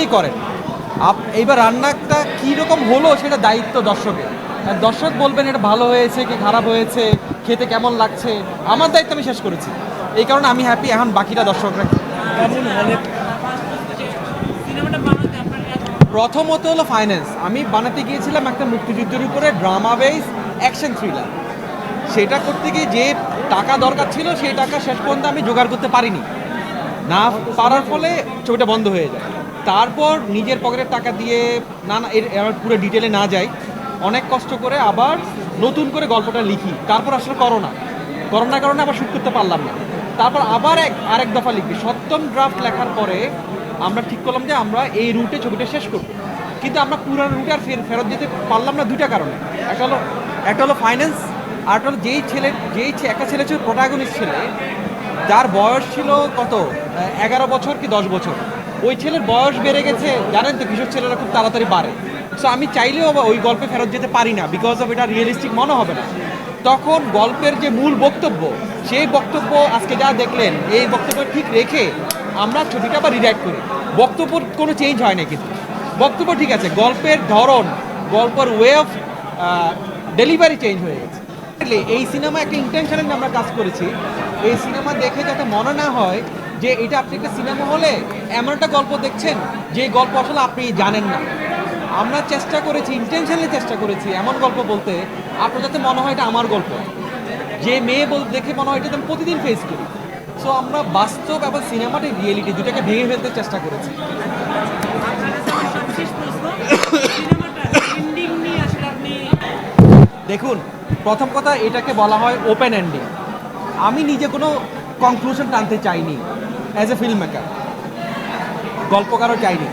করেই করেন। আপ, এইবার রান্নাটা কীরকম হলো সেটা দায়িত্ব দর্শকের। দর্শক বলবেন এটা ভালো হয়েছে কি খারাপ হয়েছে, খেতে কেমন লাগছে? আমার দায়িত্ব আমি শেষ করেছি। এই কারণে আমি হ্যাপি এখন বাকিটা দর্শকরা প্রথমত হলো ফাইন্যান্স আমি বানাতে গিয়েছিলাম একটা মুক্তিযুদ্ধের উপরে ড্রামা বেস অ্যাকশন থ্রিলার সেটা করতে গিয়ে যে টাকা দরকার ছিল, সেই টাকা শেষ পর্যন্ত আমি জোগাড় করতে পারিনি। না পারার ফলে ছবিটা বন্ধ হয়ে যায়। তারপর নিজের পকেটের টাকা দিয়ে না না, এর পুরো ডিটেলে না যাই, অনেক কষ্ট করে আবার নতুন করে গল্পটা লিখি। তারপর আসলে করোনা। করোনার কারণে আবার শুট করতে পারলাম না। তারপর আবার এক, আরেক দফা লিখি। সপ্তম ড্রাফট লেখার পরে আমরা ঠিক করলাম যে আমরা এই রুটে ছবিটা শেষ করব। কিন্তু আমরা পুরানো রুটে আর ফের, ফেরত যেতে পারলাম না দুইটা কারণে। একটা হলো একটা হলো ফাইন্যান্স আর একটা হলো যেই ছেলে, যেই একটা ছেলে ছিল প্রোটাগনিস্ট ছেলে, যার বয়স ছিল কত? এগারো বছর কি দশ বছর? ওই ছেলের বয়স বেড়ে গেছে, জানেন তো কিশোর ছেলেরা খুব তাড়াতাড়ি বাড়ে। সো আমি চাইলেও ওই গল্পে ফেরত যেতে পারি না বিকজ অফ এটা রিয়েলিস্টিক মনে হবে না। তখন গল্পের যে মূল বক্তব্য, সেই বক্তব্য আজকে যা দেখলেন, এই বক্তব্য ঠিক রেখে আমরা ছবিটা আবার রিডাক্ট করি। বক্তব্য কোনো চেঞ্জ হয় না কিন্তু। বক্তব্য ঠিক আছে, গল্পের ধরন, গল্পের ওয়ে অফ ডেলিভারি চেঞ্জ হয়ে গেছে। এই সিনেমা একটা ইন্টেনশনে আমরা কাজ করেছি। এই সিনেমা দেখে যাতে মনে না হয় যে এটা আপনি একটা সিনেমা হলে এমন একটা গল্প দেখছেন, যে গল্প আসলে আপনি জানেন না। আমরা চেষ্টা করেছি ইন্টেনশনালি চেষ্টা করেছি এমন গল্প বলতে, আপনার যাতে মনে হয় এটা আমার গল্প। যে মেয়ে বল, দেখে মনে হয় এটা আমি প্রতিদিন ফেস করি। সো আমরা বাস্তব এবং সিনেমাটিক রিয়েলিটি দুটাকে ভেঙে ফেলতে চেষ্টা করেছি। দেখুন, প্রথম কথা এটাকে বলা হয় ওপেন এন্ডিং আমি নিজে কোনো কনক্লুশন টানতে চাইনি। অ্যাজ এ ফিল্ম মেকার গল্পকারও চাইনি।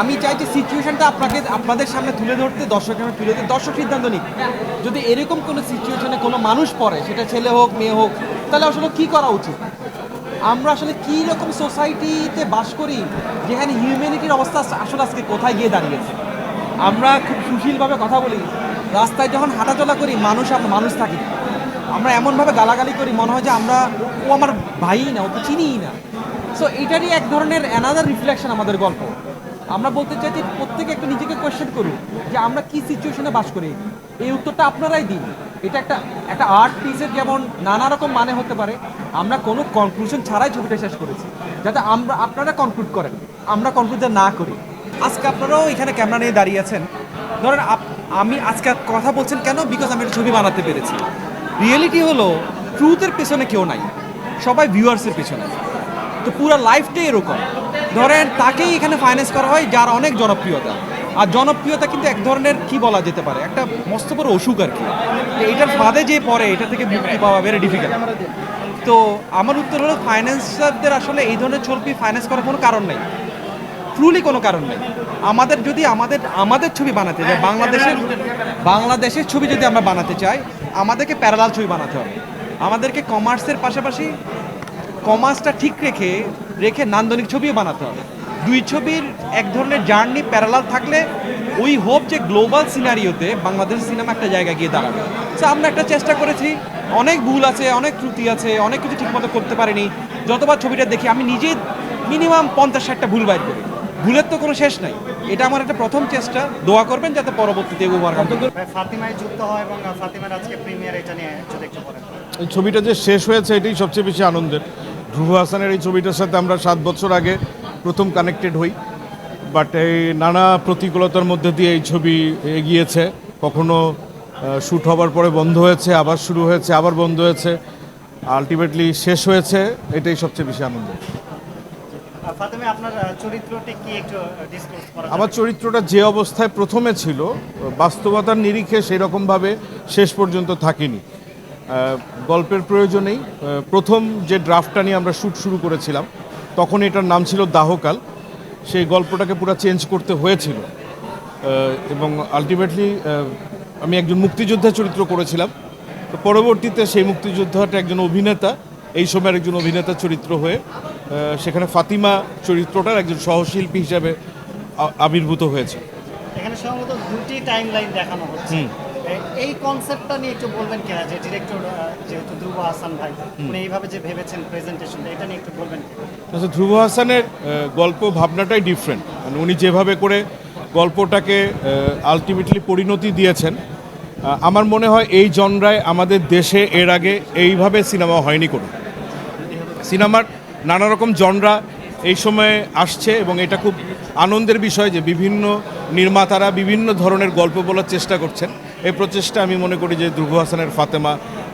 আমি চাই যে সিচুয়েশনটা আপনাকে, আপনাদের সামনে তুলে ধরতে, দর্শকের সামনে তুলে ধরতে। দর্শক সিদ্ধান্ত নিক। যদি এরকম কোনো সিচুয়েশনে কোনো মানুষ পড়ে, সেটা ছেলে হোক, মেয়ে হোক, তাহলে আসলে কী করা উচিত? আমরা আসলে কী রকম সোসাইটিতে বাস করি? যেখানে হিউম্যানিটির অবস্থা আসলে আজকে কোথায় গিয়ে দাঁড়িয়েছে? আমরা খুব সুশীলভাবে কথা বলি। রাস্তায় যখন হাঁটাচলা করি, মানুষ আমরা মানুষ থাকি। আমরা এমনভাবে গালাগালি করি, মনে হয় যে আমরা, ও আমার ভাই না, ওকে চিনিই না। সো এটারই এক ধরনের অ্যানাদার রিফ্লেকশন আমাদের গল্প। আমরা বলতে চাই যে প্রত্যেকে একটা নিজেকে কোয়েশ্চেন করুন যে আমরা কি সিচুয়েশনে বাস করি। এই উত্তরটা আপনারাই দিন। এটা একটা একটা আর্ট পিসের যেমন নানা রকম মানে হতে পারে। আমরা কোনো কনক্লুশন ছাড়াই ছবিটা শেষ করেছি। যাতে আমরা, আপনারা কনক্লুড করেন, আমরা কনক্লুড না করি। আজকে আপনারাও এখানে ক্যামেরা নিয়ে দাঁড়িয়ে আছেন। ধরেন আমি আজকে কথা বলছেন কেন? বিকজ আমি একটা ছবি বানাতে পেরেছি। রিয়েলিটি হলো ট্রুথের পেছনে কেউ নাই। সবাই ভিউয়ার্সের পেছনে। তো পুরো লাইফটাই এরকম। ধরেন তাকেই এখানে ফাইন্যান্স করা হয়, যার অনেক জনপ্রিয়তা। আর জনপ্রিয়তা কিন্তু এক ধরনের কি বলা যেতে পারে? একটা মস্ত বড় অসুখ আর কি। এটার ফাঁদে যে পড়ে, এটা থেকে মুক্তি পাওয়া ভেরি ডিফিকাল্ট তো আমার উত্তর হলো ফাইন্যান্সারদের আসলে এই ধরনের ছবি ফাইন্যান্স করার কোনো কারণ নেই। ট্রুলি কোনো কারণ নেই। আমাদের যদি আমাদের আমাদের ছবি বানাতে চাই বাংলাদেশের বাংলাদেশের ছবি যদি আমরা বানাতে চাই, আমাদেরকে প্যারালাল ছবি বানাতে হবে। আমাদেরকে কমার্সের পাশাপাশি কমার্সটা ঠিক রেখে রেখে নান্দনিক ছবিও বানাতে হবে। দুই ছবির এক ধরনের জার্নি প্যারালাল থাকলে ওই হোপ যে গ্লোবাল সিনারিওতে বাংলাদেশ সিনেমা একটা জায়গায় গিয়ে দাঁড়াবে। সো আমরা একটা চেষ্টা করেছি। অনেক ভুল আছে অনেক ত্রুটি আছে অনেক কিছু ঠিকমতো করতে পারিনি। যতবার ছবিটা দেখি আমি নিজে মিনিমাম পঞ্চাশ ষাটটা ভুল বাইর করি। ভুলের তো কোনো শেষ নাই। এটা আমার একটা প্রথম চেষ্টা। দোয়া করবেন যাতে পরবর্তীতে ওভারকাম ফাতিমায় যুক্ত হয় এবং ফাতিমার আজকে প্রিমিয়ার এটা নিয়ে ছবিটা যে শেষ হয়েছে এটাই সবচেয়ে বেশি আনন্দের। ধ্রুব হাসানের এই ছবিটার সাথে আমরা সাত বছর আগে প্রথম কানেক্টেড হই বাট এই নানা প্রতিকূলতার মধ্যে দিয়ে এই ছবি এগিয়েছে। কখনো শ্যুট হবার পরে বন্ধ হয়েছে আবার শুরু হয়েছে আবার বন্ধ হয়েছে আলটিমেটলি শেষ হয়েছে এটাই সবচেয়ে বেশি আনন্দ। আমার চরিত্রটা যে অবস্থায় প্রথমে ছিল বাস্তবতার নিরিখে সেরকমভাবে শেষ পর্যন্ত থাকিনি। গল্পের প্রয়োজনেই প্রথম যে ড্রাফটটা নিয়ে আমরা শ্যুট শুরু করেছিলাম তখন এটার নাম ছিল দাহকাল। সেই গল্পটাকে পুরো চেঞ্জ করতে হয়েছিল। এবং আলটিমেটলি আমি একজন মুক্তিযোদ্ধা চরিত্র করেছিলাম। তো পরবর্তীতে সেই মুক্তিযোদ্ধাটা একজন অভিনেতা এই সময়ের একজন অভিনেতা চরিত্র হয়ে সেখানে ফাতিমা চরিত্রটার একজন সহশিল্পী হিসাবে আবির্ভূত হয়েছে। এখানে সম্ভবত দুটি টাইম লাইন দেখানো হচ্ছে। এই কনসেপ্টটা নিয়ে একটু বলবেন কিনা? যে ডিরেক্টর যেহেতু ধ্রুব হাসান ভাই উনি এইভাবে যে ভেবেছেন প্রেজেন্টেশনটা এটা নিয়ে একটু বলবেন আচ্ছা ধ্রুব হাসানের গল্প ভাবনাটাই ডিফারেন্ট মানে উনি যেভাবে করে গল্পটাকে আলটিমেটলি পরিণতি দিয়েছেন আমার মনে হয় এই জনরায় আমাদের দেশে এর আগে এইভাবে সিনেমা হয়নি কোনো। সিনেমার নানা রকম জনরা এই সময়ে আসছে এবং এটা খুব আনন্দের বিষয় যে বিভিন্ন নির্মাতারা বিভিন্ন ধরনের গল্প বলার চেষ্টা করছেন। এই প্রচেষ্টা আমি মনে করি যে ধ্রুব হাসানের ফাতেমা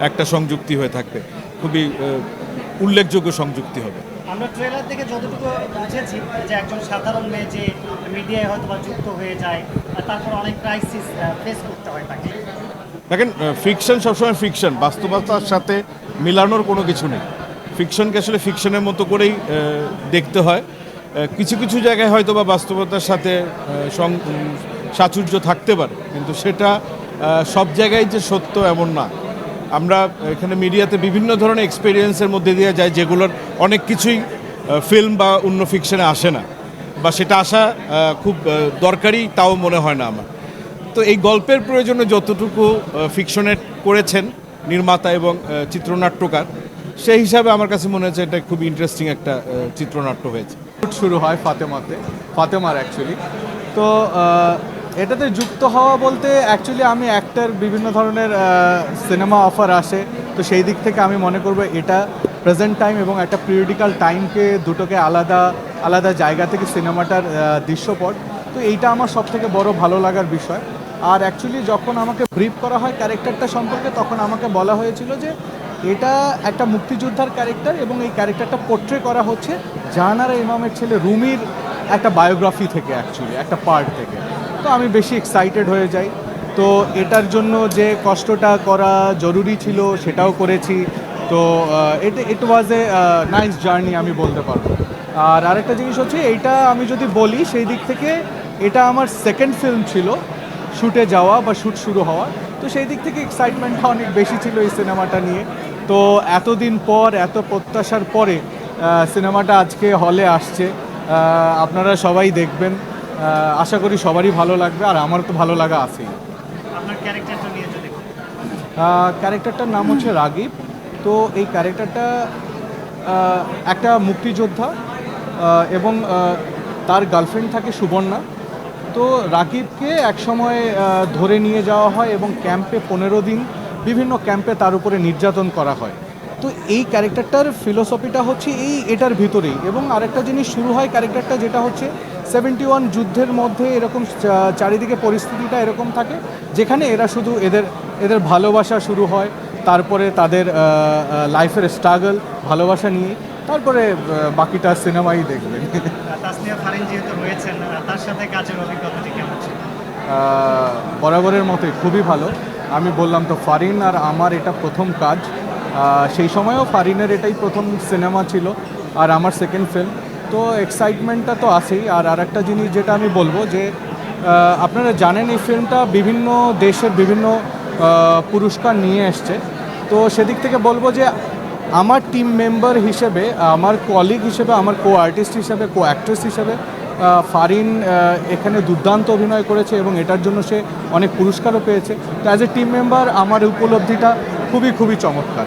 একটা সংযুক্তি হয়ে থাকবে। খুবই উল্লেখযোগ্য সংযুক্তি হবে। আমরা ট্রেলার দেখে যতটুকু বুঝেছি যে একজন সাধারণ মেয়ে যে মিডিয়ায় হয়তো বা যুক্ত হয়ে যায় তারপর অনেক ক্রাইসিস ফেস করতে হয় তাকে। দেখেন ফিকশন সবসময় ফিকশন বাস্তবতার সাথে মিলানোর কোনো কিছু নেই। ফিকশনকে আসলে ফিকশনের মতো করেই দেখতে হয়। কিছু কিছু জায়গায় হয়তো বা বাস্তবতার সাথে সাচুর্য থাকতে পারে কিন্তু সেটা সব জায়গায় যে সত্য এমন না। আমরা এখানে মিডিয়াতে বিভিন্ন ধরনের এক্সপিরিয়েন্সের মধ্যে দিয়ে যাই, যেগুলোর অনেক কিছুই ফিল্ম বা অন্য ফিকশনে আসে না। বা সেটা আসা খুব দরকারি, তাও মনে হয় না আমার। তো এই গল্পের প্রয়োজনে যতটুকু ফিকশনে করেছেন নির্মাতা এবং চিত্রনাট্যকার, সেই হিসাবে আমার কাছে মনে হচ্ছে এটা খুব ইন্টারেস্টিং একটা চিত্রনাট্য হয়েছে। শুরু হয় ফাতেমাতে, ফাতেমার অ্যাকচুয়ালি তো এটাতে যুক্ত হওয়া বলতে অ্যাকচুয়ালি আমি অ্যাক্টার বিভিন্ন ধরনের সিনেমা অফার আসে। তো সেই দিক থেকে আমি মনে করব এটা প্রেজেন্ট টাইম এবং একটা পিরিয়ডিক্যাল টাইমকে দুটোকে আলাদা আলাদা জায়গা থেকে সিনেমাটার দৃশ্যপট। তো এইটা আমার সব থেকে বড় ভালো লাগার বিষয়। আর অ্যাকচুয়ালি যখন আমাকে ব্রিফ করা হয় ক্যারেক্টারটা সম্পর্কে, তখন আমাকে বলা হয়েছিল যে এটা একটা মুক্তিযোদ্ধার ক্যারেক্টার এবং এই ক্যারেক্টারটা পোট্রে করা হচ্ছে জাহানারা ইমামের ছেলে রুমির একটা বায়োগ্রাফি থেকে অ্যাকচুয়ালি একটা পার্ট থেকে। তো আমি বেশি এক্সাইটেড হয়ে যাই। তো এটার জন্য যে কষ্টটা করা জরুরি ছিল সেটাও করেছি। তো এটা ইট ওয়াজ এ নাইস জার্নি আমি বলতে পারব। আর আরেকটা জিনিস হচ্ছে, এইটা আমি যদি বলি, সেই দিক থেকে এটা আমার সেকেন্ড ফিল্ম ছিল শ্যুটে যাওয়া বা শ্যুট শুরু হওয়া। তো সেই দিক থেকে এক্সাইটমেন্টটা অনেক বেশি ছিল এই সিনেমাটা নিয়ে। তো এতদিন পর, এত প্রত্যাশার পরে সিনেমাটা আজকে হলে আসছে। আপনারা সবাই দেখবেন। আশা করি সবারই ভালো লাগবে আর আমার তো ভালো লাগা আছেই। ক্যারেক্টারটার নাম হচ্ছে রাগিব। তো এই ক্যারেক্টারটা একটা মুক্তিযোদ্ধা এবং তার গার্লফ্রেন্ড থাকে সুবর্ণা। তো রাকিবকে একসময় ধরে নিয়ে যাওয়া হয় এবং ক্যাম্পে পনেরো দিন বিভিন্ন ক্যাম্পে তার উপরে নির্যাতন করা হয়। তো এই ক্যারেক্টারটার ফিলোসফিটা হচ্ছে এই এটার ভিতরেই। এবং আরেকটা জিনিস শুরু হয় ক্যারেক্টারটা যেটা হচ্ছে সেভেন্টি ওয়ান যুদ্ধের মধ্যে এরকম চারিদিকে পরিস্থিতিটা এরকম থাকে যেখানে এরা শুধু এদের এদের ভালোবাসা শুরু হয় তারপরে তাদের লাইফের স্ট্রাগল ভালোবাসা নিয়ে তারপরে বাকিটা সিনেমাই দেখবেন বরাবরের মতোই খুবই ভালো। আমি বললাম তো ফারিন আর আমার এটা প্রথম কাজ। সেই সময়ও ফারিনের এটাই প্রথম সিনেমা ছিল আর আমার সেকেন্ড ফিল্ম তো এক্সাইটমেন্টটা তো আছেই। আর আরেকটা জিনিস যেটা আমি বলব যে আপনারা জানেন এই ফিল্মটা বিভিন্ন দেশের বিভিন্ন পুরস্কার নিয়ে এসছে। তো সেদিক থেকে বলব যে, আমার টিম মেম্বার হিসেবে, আমার কলিগ হিসেবে, আমার কো আর্টিস্ট হিসেবে কো অ্যাক্ট্রেস হিসেবে ফারিন এখানে দুর্দান্ত অভিনয় করেছে এবং এটার জন্য সে অনেক পুরস্কারও পেয়েছে। তো অ্যাজ এ টিম মেম্বার আমার উপলব্ধিটা খুবই খুবই চমৎকার